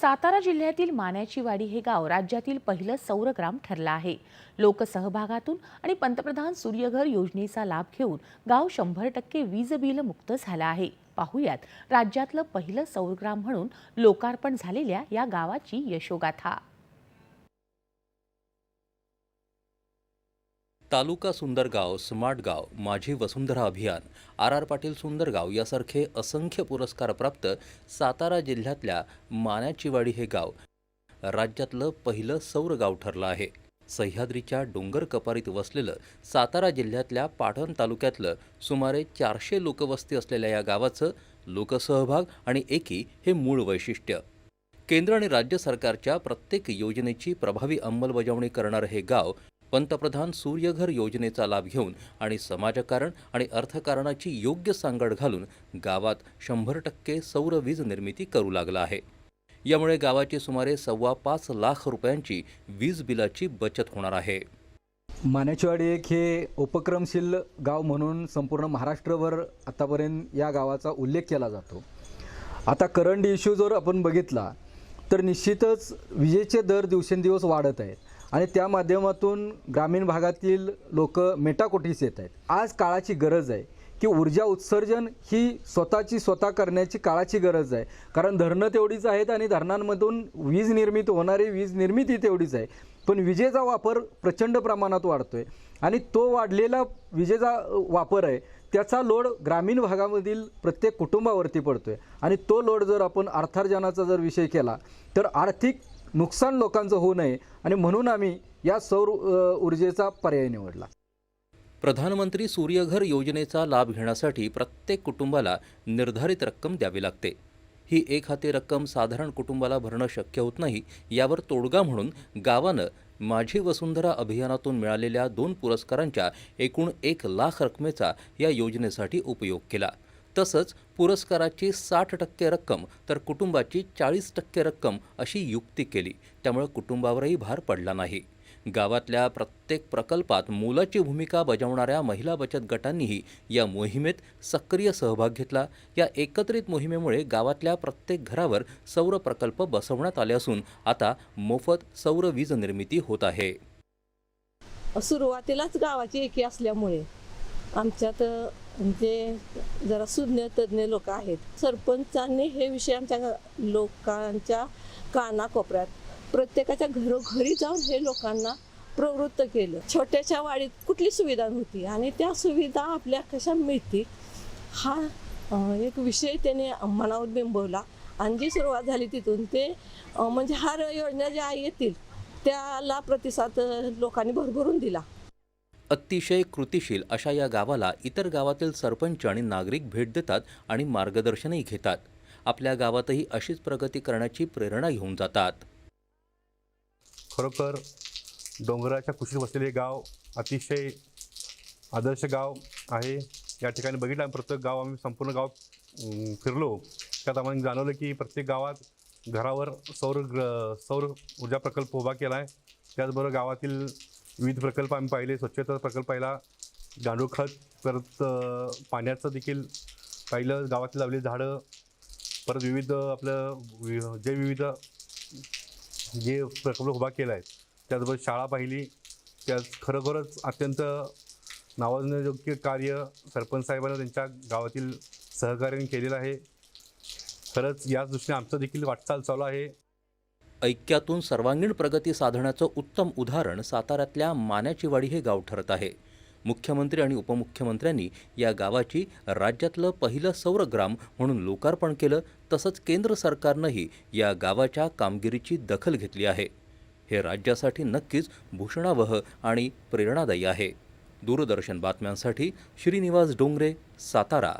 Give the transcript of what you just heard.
सातारा जिल्ह्यातील मान्याचीवाडी हे गाव राज्यातील पहिलं सौरग्राम ठरलं आहे. लोकसहभागातून आणि पंतप्रधान सूर्यघर योजनेचा लाभ घेऊन गाव शंभर टक्के वीज बिल मुक्त झालं आहे. पाहुयात राज्यातलं पहिलं सौरग्राम म्हणून लोकार्पण झालेल्या या गावाची यशोगाथा. तालुका सुंदरगाव स्मार्ट गाव माझी वसुंधरा अभियान आर आर पाटील सुंदरगाव यासारखे असंख्य पुरस्कारप्राप्त सातारा जिल्ह्यातल्या मान्याचीवाडी हे गाव राज्यातलं पहिलं सौर गाव ठरलं आहे. सह्याद्रीच्या डोंगर कपारीत वसलेलं सातारा जिल्ह्यातल्या पाटण तालुक्यातलं सुमारे चारशे लोकवस्ती असलेल्या या गावाचं लोकसहभाग आणि एकी हे मूळ वैशिष्ट्य. केंद्र आणि राज्य सरकारच्या प्रत्येक योजनेची प्रभावी अंमलबजावणी करणारं हे गाव पंतप्रधान सूर्यघर योजनेचा लाभ घेऊन आणि समाजकारण आणि अर्थकारणाची योग्य सांगड घालून गावात शंभर टक्के सौर वीज निर्मिती करू लागला आहे. यामुळे गावाची सुमारे सव्वा पाच लाख रुपयांची वीज बिलाची बचत होणार आहे. मानेचवाडी एक हे उपक्रमशील गाव म्हणून संपूर्ण महाराष्ट्रभर आतापर्यंत या गावाचा उल्लेख केला जातो. आता करंट इश्यू जर आपण बघितला तर निश्चितच विजेचे दर दिवसेंदिवस वाढत आहेत आणि त्या माध्यमातून ग्रामीण भागातील लोक मेटाकोटीस येत आहेत. आज काळाची गरज आहे की ऊर्जा उत्सर्जन ही स्वतःची स्वतः करण्याची काळाची गरज आहे. कारण धरणं तेवढीच आहेत आणि धरणांमधून वीज निर्मित होणारी वीज निर्मिती तेवढीच आहे. पण विजेचा वापर प्रचंड प्रमाणात वाढतो आहे आणि तो वाढलेला विजेचा वापर आहे त्याचा लोड ग्रामीण भागामधील प्रत्येक कुटुंबावरती पडतो आहे आणि तो लोड जर आपण अर्थार्जनाचा जर विषय केला तर आर्थिक नुकसान लोकांचं होऊ नये आणि म्हणून आम्ही या सौर ऊर्जेचा पर्याय निवडला. प्रधानमंत्री सूर्यघर योजनेचा लाभ घेण्यासाठी प्रत्येक कुटुंबाला निर्धारित रक्कम द्यावी लागते. ही एक हाती रक्कम साधारण कुटुंबाला भरणं शक्य होत नाही यावर तोडगा म्हणून गावानं माझी वसुंधरा अभियानातून मिळालेल्या दोन पुरस्कारांच्या एकूण एक लाख रकमेचा या योजनेसाठी उपयोग केला. तसंच पुरस्काराची साठ टक्के रक्कम तर कुटुंबाची चाळीस टक्के रक्कम अशी युक्ती केली. त्यामुळे कुटुंबावरही भार पडला नाही. गावातल्या प्रत्येक प्रकल्पात मोलाची भूमिका बजावणाऱ्या महिला बचत गटांनीही या मोहिमेत सक्रिय सहभाग घेतला. या एकत्रित मोहिमेमुळे गावातल्या प्रत्येक घरावर सौर प्रकल्प बसवण्यात आले असून आता मोफत सौर वीज निर्मिती होत आहे. सुरुवातीलाच गावाची एकी असल्यामुळे आमच्यात जे जरा सुज्ञ तज्ज्ञ लोक आहेत सरपंचांनी हे विषय आमच्या लोकांच्या कानाकोपऱ्यात प्रत्येकाच्या घरोघरी जाऊन हे लोकांना प्रवृत्त केलं. छोट्याशा वाडीत कुठली सुविधा नव्हती आणि त्या सुविधा आपल्या कशा मिळतील हा एक विषय त्याने मनावर बिंबवला. आणि जी सुरुवात झाली तिथून ते म्हणजे हर योजना ज्या येतील त्याला प्रतिसाद लोकांनी भरभरून दिला. अतिशय कृतिशील अशा या गावाला इतर गावातील सरपंच आणि नागरिक भेट देतात आणि मार्गदर्शनही घेतात. आपल्या गावातही अशीच प्रगती करण्याची प्रेरणा घेऊन जातात. खरोखर डोंगराच्या कुशीत वसलेले गाव अतिशय आदर्श गाव आहे. या ठिकाणी बघितलं आम्ही प्रत्येक गाव आम्ही संपूर्ण गाव फिरलो. त्यात आम्हाला जाणवलं की प्रत्येक गावात घरावर सौर ग्र- सौर ऊर्जा प्रकल्प उभा केला आहे त्याचबरोबर गावातील विविध प्रकल्प आम्ही पाहिले. स्वच्छता प्रकल्प पाहिला गांडूळ खत परत पाण्याचं देखील पाहिलं. गावातील लावलेली झाडं परत विविध आपलं वि- जे विविध जे प्रकल्प उभा केला आहे त्याचबरोबर शाळा पाहिली. त्यात खरोखरच अत्यंत नावाजण्यायोग्य कार्य सरपंच साहेबांना त्यांच्या गावातील सहकार्याने केलेलं आहे. खरंच याच दृष्टीने आमचं देखील वाटचाल चालू आहे. ऐक्यातून सर्वांगीण प्रगती साधण्याचं उत्तम उदाहरण साताऱ्यातल्या मान्याचीवाडी हे गाव ठरत आहे. मुख्यमंत्री आणि उपमुख्यमंत्र्यांनी या गावाची राज्यातलं पहिलं सौरग्राम म्हणून लोकार्पण केलं तसंच केंद्र सरकारनंही या गावाच्या कामगिरीची दखल घेतली आहे. हे राज्यासाठी नक्कीच भूषणावह आणि प्रेरणादायी आहे. दूरदर्शन बातम्यांसाठी श्रीनिवास डोंगरे सातारा.